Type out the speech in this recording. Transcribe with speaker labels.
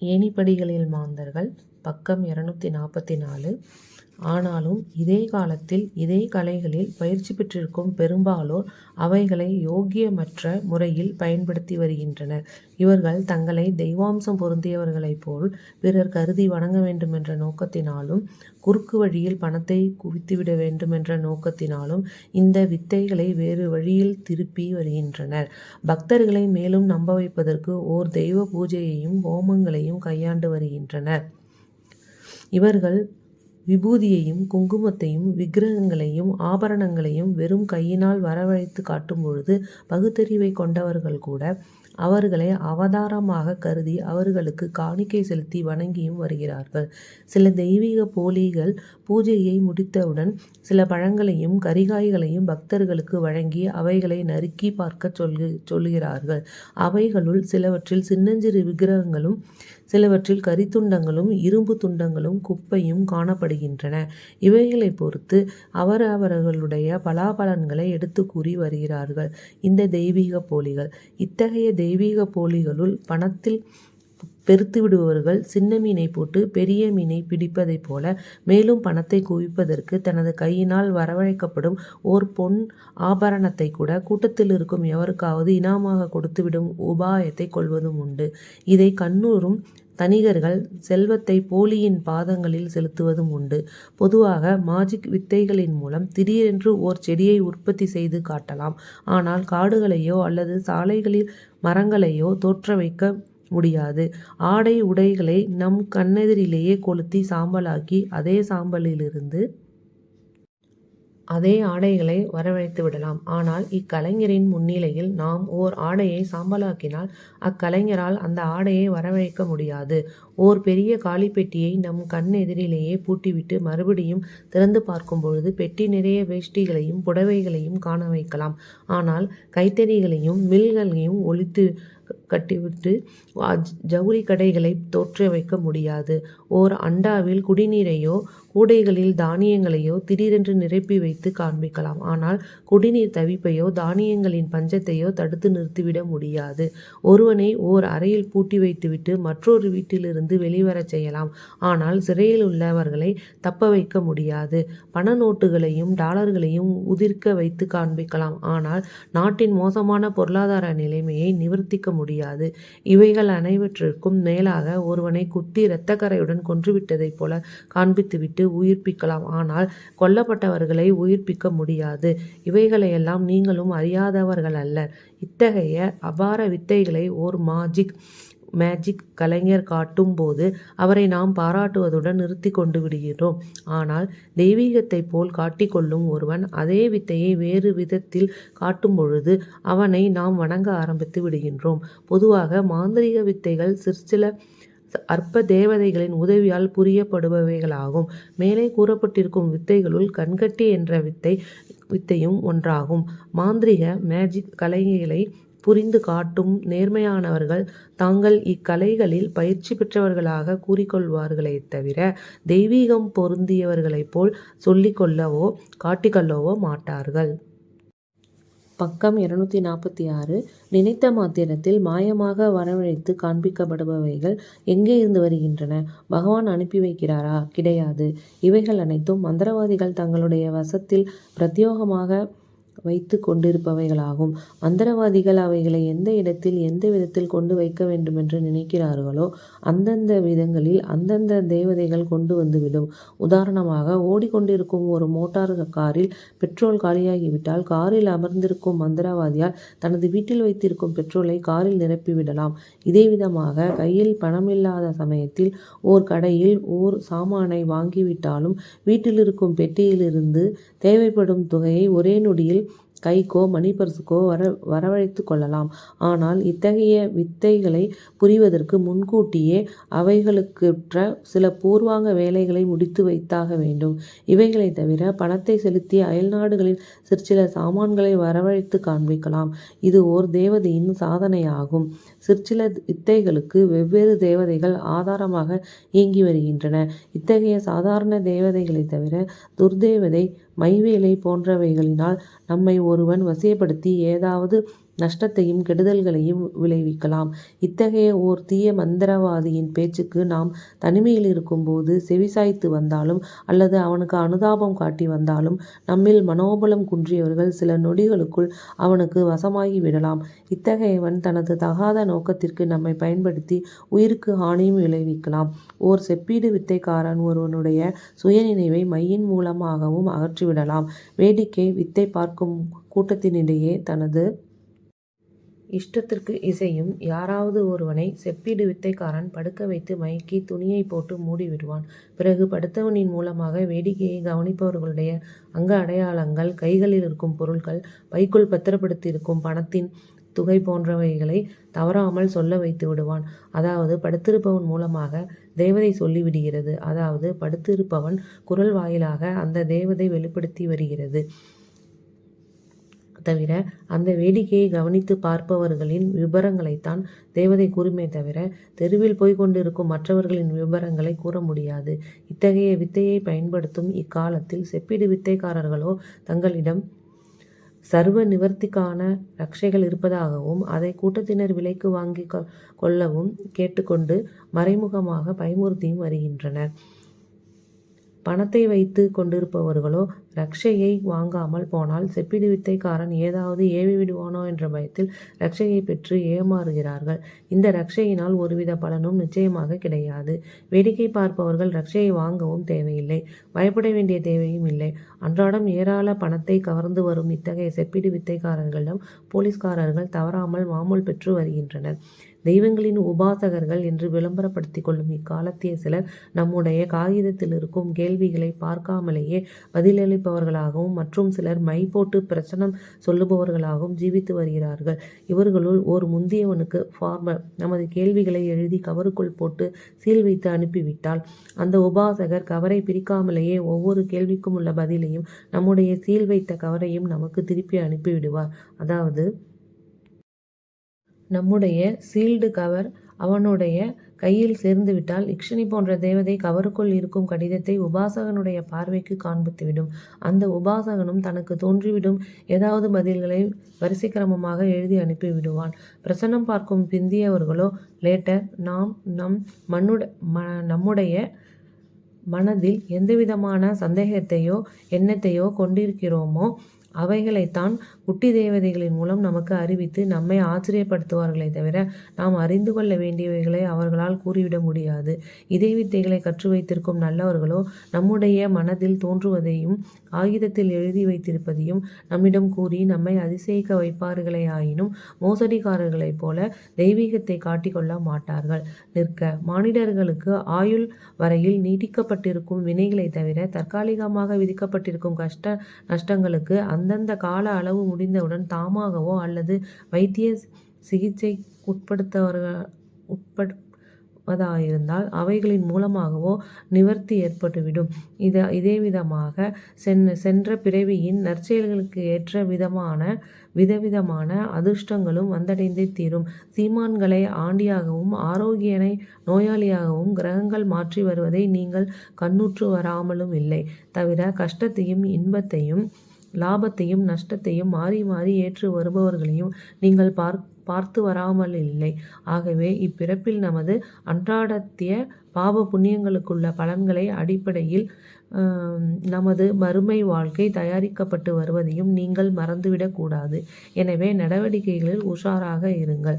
Speaker 1: ஏணிப்படிகளில் மாந்தர்கள் பக்கம் இருநூத்தி நாற்பத்தி நாலு. ஆனாலும் இதே காலத்தில் இதே கலைகளில் பயிற்சி பெற்றிருக்கும் பெரும்பாலோர் அவைகளை யோக்கியமற்ற முறையில் பயன்படுத்தி வருகின்றனர். இவர்கள் தங்களை தெய்வாம்சம் பொருந்தியவர்களைப் போல் பிறர் கருதி வணங்க வேண்டுமென்ற நோக்கத்தினாலும் குறுக்கு வழியில் பணத்தை குவித்துவிட வேண்டுமென்ற நோக்கத்தினாலும் இந்த வித்தைகளை வேறு வழியில் திருப்பி வருகின்றனர். பக்தர்களை மேலும் நம்ப வைப்பதற்கு ஓர் தெய்வ பூஜையையும் ஹோமங்களையும் கையாண்டு வருகின்றனர். இவர்கள் விபூதியையும் குங்குமத்தையும் விக்கிரகங்களையும் ஆபரணங்களையும் வெறும் கையினால் வரவழைத்துக் பகுத்தறிவை பகுத்தறிவைக் கொண்டவர்கள்கூட அவர்களை அவதாரமாக கருதி அவர்களுக்கு காணிக்கை செலுத்தி வணங்கியும் வருகிறார்கள். சில தெய்வீக போலிகள் பூஜையை முடித்தவுடன் சில பழங்களையும் கரிகாய்களையும் பக்தர்களுக்கு வழங்கி அவைகளை நறுக்கிப் பார்க்கச் சொல்கிறார்கள் அவைகளுள் சிலவற்றில் சின்னஞ்சிறு விக்கிரகங்களும் சிலவற்றில் கரித்துண்டங்களும் இரும்பு துண்டங்களும் குப்பையும் காணப்படுகின்றன. இவைகளைப் பொறுத்து அவரவர்களுடைய பலாபலன்களை எடுத்து கூறி வருகிறார்கள் இந்த தெய்வீகப் போலிகள். இத்தகைய தெய்வீக போலிகளுள் பணத்தில் பெருத்துவிடுபவர்கள் சின்ன மீனைப் போட்டு பெரிய மீனை பிடிப்பதைப் போல மேலும் பணத்தை குவிப்பதற்கு தனது கையினால் வரவழைக்கப்படும் ஓர் பொன் ஆபரணத்தை கூட கூட்டத்தில் இருக்கும் எவருக்காவது இனாமாக கொடுத்துவிடும் உபாயத்தை கொள்வதும் உண்டு. இதை கண்ணூரும் தனிகர்கள் செல்வத்தை போலியின் பாதங்களில் செலுத்துவதும் உண்டு. பொதுவாக மாஜிக் வித்தைகளின் மூலம் திடீரென்று ஓர் செடியை உற்பத்தி செய்து காட்டலாம். ஆனால் காடுகளையோ அல்லது சாலைகளில் மரங்களையோ தோற்றவைக்க முடியாது. ஆடை உடைகளை நம் கண்ணெதிரிலேயே கொளுத்தி சாம்பலாக்கி அதே சாம்பலிலிருந்து அதே ஆடைகளை வரவழைத்து விடலாம் ஆனால் இக்கலைஞரின் முன்னிலையில் நாம் ஓர் ஆடையை சாம்பலாக்கினால் அக்கலைஞரால் அந்த ஆடையை வரவழைக்க முடியாது. ஓர் பெரிய காலிப்பெட்டியை நம் கண் எதிரிலேயே பூட்டிவிட்டு மறுபடியும் திறந்து பார்க்கும்பொழுது பெட்டி நிறைய வேஷ்டிகளையும் புடவைகளையும் காண வைக்கலாம். ஆனால் கைத்தறிகளையும் மில்களையும் ஒழித்து கட்டிவிட்டு ஜவுளி கடைகளை தோற்ற வைக்க முடியாது. ஓர் அண்டாவில் குடிநீரையோ கூடைகளில் தானியங்களையோ திடீரென்று நிரப்பி வைத்து காண்பிக்கலாம். ஆனால் குடிநீர் தவிப்பையோ தானியங்களின் பஞ்சத்தையோ தடுத்து நிறுத்திவிட முடியாது. ஒருவனை ஓர் அறையில் பூட்டி வைத்துவிட்டு மற்றொரு வீட்டிலிருந்து வெளிவரச் செய்யலாம். ஆனால் சிறையில் உள்ளவர்களை தப்ப வைக்க முடியாது. பண நோட்டுகளையும் டாலர்களையும் உதிர்க்க வைத்து காண்பிக்கலாம். ஆனால் நாட்டின் மோசமான பொருளாதார நிலைமையை நிவர்த்திக்க முடியாது. இவைகள் அனைவற்றிற்கும் மேலாக ஒருவனை குத்தி இரத்தக்கரையுடன் கொன்றுவிட்டதைப் போல காண்பித்துவிட்டு உயிர்ப்பிக்கலாம். ஆனால் கொல்லப்பட்டவர்களை உயிர்ப்பிக்க முடியாது. இவைகளையெல்லாம் நீங்களும் அறியாதவர்கள் அல்ல இத்தகைய அபார வித்தைகளை ஓர் மாஜிக் மேஜிக் கலைஞர் காட்டும் போது அவரை நாம் பாராட்டுவதுடன் நிறுத்தி கொண்டு விடுகிறோம் ஆனால் தெய்வீகத்தைப் போல் காட்டிக் கொள்ளும் ஒருவன் அதே வித்தையை வேறு விதத்தில் காட்டும் பொழுது அவனை நாம் வணங்க ஆரம்பித்து விடுகின்றோம். பொதுவாக மாந்திரிக வித்தைகள் சிற்சில அற்ப தேவதைகளின் உதவியால் புரியப்படுபவைகளாகும். மேலே கூறப்பட்டிருக்கும் வித்தைகளுள் கண்கட்டி என்ற வித்தை வித்தையும் ஒன்றாகும். மாந்திரீக மேஜிக் கலைகளை புரிந்து காட்டும் நேர்மையானவர்கள் தாங்கள் இக்கலைகளில் பயிற்சி பெற்றவர்களாகக் கூறிக்கொள்வார்களே தவிர தெய்வீகம் பொருந்தியவர்களைப் போல் சொல்லிக்கொள்ளவோ காட்டிக்கொள்ளவோ மாட்டார்கள். பக்கம் இருநூத்தி நாற்பத்தி ஆறு நினைத்த மாத்திரத்தில் மாயமாக வரவழைத்து காண்பிக்கப்படுபவைகள் எங்கே இருந்து வருகின்றன? பகவான் அனுப்பி வைக்கிறாரா? கிடையாது. இவைகள் அனைத்தும் மந்திரவாதிகள் தங்களுடைய வசத்தில் பிரத்யோகமாக வைத்து கொண்டிருப்பவைகளாகும். மந்திரவாதிகள் அவைகளை எந்த இடத்தில் எந்த விதத்தில் கொண்டு வைக்க வேண்டுமென்று நினைக்கிறார்களோ அந்தந்த விதங்களில் அந்தந்த தேவதைகள் கொண்டு வந்துவிடும். உதாரணமாக ஓடிக்கொண்டிருக்கும் ஒரு மோட்டார் காரில் பெட்ரோல் காலியாகிவிட்டால் காரில் அமர்ந்திருக்கும் மந்திரவாதியால் தனது வீட்டில் வைத்திருக்கும் பெட்ரோலை காரில் நிரப்பிவிடலாம். இதே விதமாக கையில் பணமில்லாத சமயத்தில் ஓர் கடையில் ஓர் சாமானை வாங்கிவிட்டாலும் வீட்டிலிருக்கும் பெட்டியிலிருந்து தேவைப்படும் தொகையை ஒரே நொடியில் கைக்கோ மணிப்பர்சுக்கோ வரவழைத்துக் கொள்ளலாம். ஆனால் இத்தகைய வித்தைகளை புரிவதற்கு முன்கூட்டியே அவைகளுக்குற்ற சில பூர்வாங்க வேலைகளை முடித்து வைத்தாக வேண்டும். இவைகளை தவிர பணத்தை செலுத்தி அயல்நாடுகளில் சிற்சில சாமான்களை வரவழைத்து காண்பிக்கலாம். இது ஓர் தேவதையின் சாதனையாகும். சிற்சில வித்தைகளுக்கு வெவ்வேறு தேவதைகள் ஆதாரமாக இயங்கி வருகின்றன. இத்தகைய சாதாரண தேவதைகளை தவிர துர்தேவதை மைவேலை போன்றவைகளினால் நம்மை ஒருவன் வசியப்படுத்தி ஏதாவது நஷ்டத்தையும் கெடுதல்களையும் விளைவிக்கலாம். இத்தகைய ஓர் தீய மந்திரவாதியின் பேச்சுக்கு நாம் தனிமையில் இருக்கும்போது செவிசாய்த்து வந்தாலும் அல்லது அவனுக்கு அனுதாபம் காட்டி வந்தாலும் நம்மில் மனோபலம் குன்றியவர்கள் சில நொடிகளுக்குள் அவனுக்கு வசமாகி விடலாம். இத்தகையவன் தனது தகாத நோக்கத்திற்கு நம்மை பயன்படுத்தி உயிருக்கு ஹானியும் விளைவிக்கலாம். ஓர் செப்பீடு வித்தைக்காரன் ஒருவனுடைய சுயநினைவை மையின் மூலமாகவும் அகற்றிவிடலாம். வேடிக்கை வித்தை பார்க்கும் கூட்டத்தினிடையே தனது இஷ்டத்திற்கு இசையும் யாராவது ஒருவனை செப்பீடு வித்தைக்காரன் படுக்க வைத்து மயக்கி துணியை போட்டு மூடிவிடுவான். பிறகு படுத்தவனின் மூலமாக வேடிக்கையை கவனிப்பவர்களுடைய அங்க அடையாளங்கள் கைகளில் இருக்கும் பொருட்கள் பைக்குள் பத்திரப்படுத்தியிருக்கும் பணத்தின் துகை போன்றவைகளை தவறாமல் சொல்ல வைத்து விடுவான் அதாவது படுத்திருப்பவன் மூலமாக தேவதை சொல்லிவிடுகிறது. அதாவது படுத்திருப்பவன் குரல் வாயிலாக அந்த தேவதை வெளிப்படுத்தி வருகிறது. தவிர அந்த வேடிக்கையை கவனித்துப் பார்ப்பவர்களின் விபரங்களைத்தான் தேவதை கூறுமே தவிர தெருவில் போய்க் கொண்டிருக்கும் மற்றவர்களின் விபரங்களைக் கூற முடியாது. இத்தகைய வித்தையை பயன்படுத்தும் இக்காலத்தில் செப்பீடு வித்தைக்காரர்களோ தங்களிடம் சர்வ நிவர்த்திக்கான ரக்ஷைகள் இருப்பதாகவும் அதை கூட்டத்தினர் விலைக்கு வாங்கி கொள்ளவும் கேட்டுக்கொண்டு மறைமுகமாக பயமுறுத்தியும் வருகின்றனர். பணத்தை வைத்துக் கொண்டிருப்பவர்களோ ரக்ஷையை வாங்காமல் போனால் செப்பீடு வித்தைக்காரன் ஏதாவது ஏவிவிடுவானோ என்ற பயத்தில் ரக்ஷையைப் பெற்று ஏமாறுகிறார்கள். இந்த ரக்ஷையினால் ஒருவித பலனும் நிச்சயமாக கிடையாது. வேடிக்கை பார்ப்பவர்கள் ரக்ஷையை வாங்கவும் தேவையில்லை. பயப்பட வேண்டிய தேவையும் இல்லை. அன்றாடம் ஏராள பணத்தை கவர்ந்து வரும் இத்தகைய செப்பீடு வித்தைக்காரர்களிடம் போலீஸ்காரர்கள் தவறாமல் மாமூல் பெற்று வருகின்றனர். தெய்வங்களின் உபாசகர்கள் என்று விளம்பரப்படுத்திக் கொள்ளும் இக்காலத்திய சிலர் நம்முடைய காகிதத்தில் இருக்கும் கேள்விகளை பார்க்காமலேயே பதிலளிப்பவர்களாகவும் மற்றும் சிலர் மை போட்டு பிரச்சனம் சொல்லுபவர்களாகவும் ஜீவித்து வருகிறார்கள். இவர்களுள் ஓர் முந்தியவனுக்கு ஃபார்மர் நமது கேள்விகளை எழுதி கவருக்குள் போட்டு சீல் வைத்து அனுப்பிவிட்டால் அந்த உபாசகர் கவரை பிரிக்காமலேயே ஒவ்வொரு கேள்விக்கும் உள்ள பதிலையும் நம்முடைய சீல் வைத்த கவரையும் நமக்கு திருப்பி அனுப்பிவிடுவார். அதாவது நம்முடைய சீல்டு கவர் அவனுடைய கையில் சேர்ந்துவிட்டால் இக்ஷனி போன்ற தேவதை கவருக்குள் இருக்கும் கடிதத்தை உபாசகனுடைய பார்வைக்கு காண்பித்துவிடும். அந்த உபாசகனும் தனக்கு தோன்றிவிடும் ஏதாவது பதில்களை வரிசைக்கிரமமாக எழுதி அனுப்பிவிடுவான். பிரசனம் பார்க்கும் பிந்தியவர்களோ லேட்டர் நாம் நம் மண்ணுட ம நம்முடைய மனதில் எந்தவிதமான சந்தேகத்தையோ எண்ணத்தையோ கொண்டிருக்கிறோமோ அவைகளைத்தான் குட்டி தேவதைகளின் மூலம் நமக்கு அறிவித்து நம்மை ஆச்சரியப்படுத்துவார்களே தவிர நாம் அறிந்து கொள்ள வேண்டியவைகளை அவர்களால் கூறிவிட முடியாது. இதே வித்தைகளை கற்று வைத்திருக்கும் நல்லவர்களோ நம்முடைய மனதில் தோன்றுவதையும் ஆயுதத்தில் எழுதி வைத்திருப்பதையும் நம்மிடம் கூறி நம்மை அதிசயிக்க வைப்பார்களே ஆயினும் மோசடிக்காரர்களைப் போல தெய்வீகத்தை காட்டிக்கொள்ள மாட்டார்கள். நிற்க, மானிடர்களுக்கு ஆயுள் வரையில் நீட்டிக்கப்பட்டிருக்கும் வினைகளை தவிர தற்காலிகமாக விதிக்கப்பட்டிருக்கும் கஷ்ட நஷ்டங்களுக்கு அந்தந்த கால அளவு முடிந்தவுடன் தாமாகவோ அல்லது வைத்திய சிகிச்சை உட்படுத்துவவர்கள் உட்படுவதாயிருந்தால் அவைகளின் மூலமாகவோ நிவர்த்தி ஏற்பட்டுவிடும். இதேவிதமாகச் சென்ற பிறவியின் நற்செயல்களுக்கு ஏற்ற விதமான விதவிதமான அதிர்ஷ்டங்களும் வந்தடைந்தே தீரும். சீமான்களை ஆண்டியாகவும் ஆரோக்கியனை நோயாளியாகவும் கிரகங்கள் மாற்றி வருவதை நீங்கள் கண்ணுற்று வராமலும் இல்லை தவிர கஷ்டத்தையும் இன்பத்தையும் லாபத்தையும் நஷ்டத்தையும் மாறி மாறி ஏற்று வருபவர்களையும் நீங்கள் பார் பார்த்து வராமல் இல்லை ஆகவே இப்பிறப்பில் நமது அன்றாடத்திய பாப புண்ணியங்களுக்குள்ள பலன்களை அடிப்படையில் நமது மறுமை வாழ்க்கை தயாரிக்கப்பட்டு வருவதையும் நீங்கள் மறந்துவிடக்கூடாது எனவே நடவடிக்கைகளில் உஷாராக இருங்கள்.